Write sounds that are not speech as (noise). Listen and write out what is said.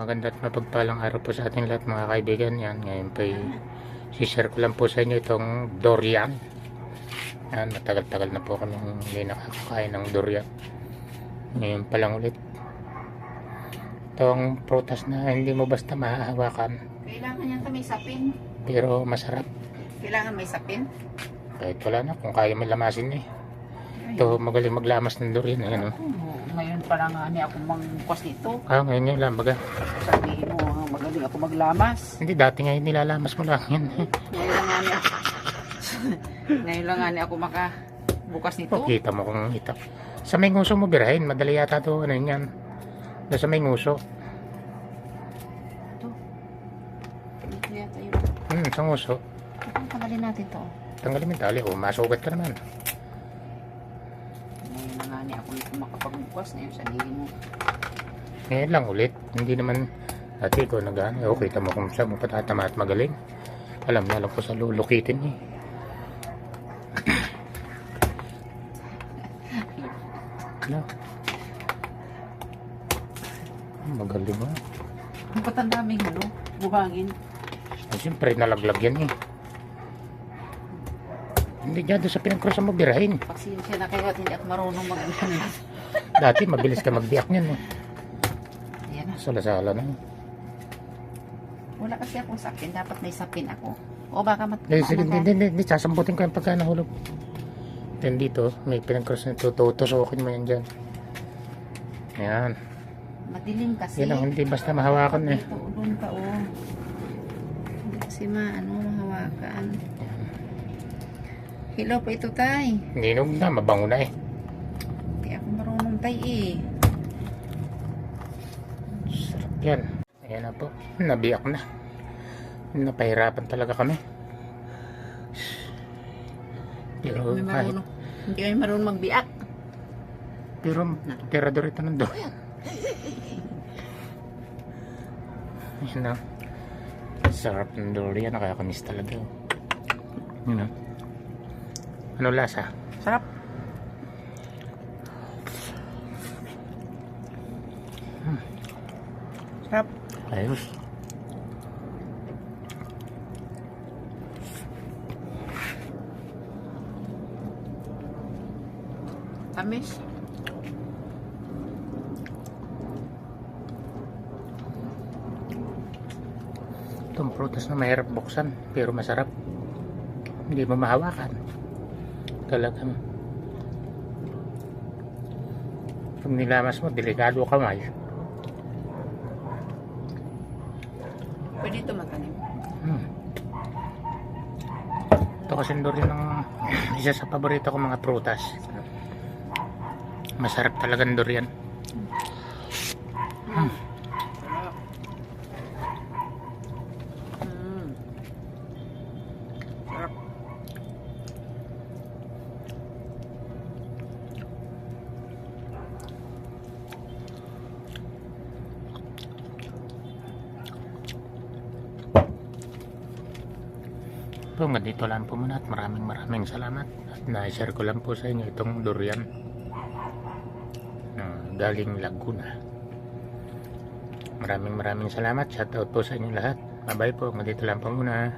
Maganda at mapagpalang araw po sa ating lahat mga kaibigan. Yan, ngayon po share ko lang po sa inyo itong durian. Yan, matagal-tagal na po kami hindi nakakakain ng durian. Ngayon pa lang ulit. Itong prutas na hindi mo basta mahahawakan. Kailangan yan may sapin. Pero masarap. Kailangan may sapin. Kahit wala na kung kaya mo lamasin eh. Ito magaling maglamas ng durian. Ayan, oh. Ngayon pa lang nga ni ako mangkwas nito. Ah, ngayon yun lang baga. Sabihin mo, ah, magaling ako maglamas. Hindi, dati ngayon nilalamas mo lang yan. Ngayon lang nga ni ako. (laughs) ngayon lang nga ni ako makabukas nito. Oh, kita mo kung ita. Sa may nguso mo birahin, madali yata to ano yan. Sa may nguso. Dito yata yun. Hmm, sa nguso. Ang tagalin natin to. Tanggalin mo tali. Oh, masugat ka naman. Na ni ako makapagbukas. Ngayon sabihin mo. Ngayon lang ulit. Hindi naman dati ko nag oh, kita mo kung saan mo patatama at magaling. Alam na lang ko sa lulukitin eh. Ano? Magaling mo. Ang patandaming ano, buhangin. Ay, siyempre, nalaglag yan eh. Hindi niya doon sa pinagkrosan mo birahin. Pagsensya na kayo at hindi ako marunong mag ano. Dati, mabilis ka magbiyak niyan eh. Ayan na. Sala-sala na. Wala kasi akong sapin. Dapat may sapin ako. O baka mat... Eh, sige, hindi, hindi, hindi, sasambutin ko yung pagka nahulog. Then dito, may pinagkross na tututusokin mo yan dyan. Yan. Madilim kasi. Yan ang hindi basta mahawakan eh. Dito, doon ka, oh. Hindi kasi maano, mahawakan. Hello pa ito, tay. Ninog na, mabango na eh. Hindi ako marunong, tay, eh. Sarap yan. Ayan na po. Nabiyak na. Napahirapan talaga kami. Pero Hindi kahit. Hindi kami marunong magbiak. pero tirador ito ng doyan. Ayan na. Sarap ng durian. Nakakamiss talaga. Yun na. Ano lasa? Sarap. Sarap. Ayos. Tamis. Itong prutas na mahirap buksan pero masarap. Hindi mo mahawakan. Talagang pag nilamas mo, delikado kamay. Pwede ito matanim. Hmm. Ito kasi rin ng (clears throat) isa sa paborito ko mga prutas. Masarap talaga ng durian. Hmm. Hanggang dito lang po muna at maraming maraming salamat. At na-share ko lang po sa inyo itong durian na galing Laguna. Maraming maraming salamat. Shoutout po sa inyo lahat. Bye-bye po. Hanggang dito lang po muna.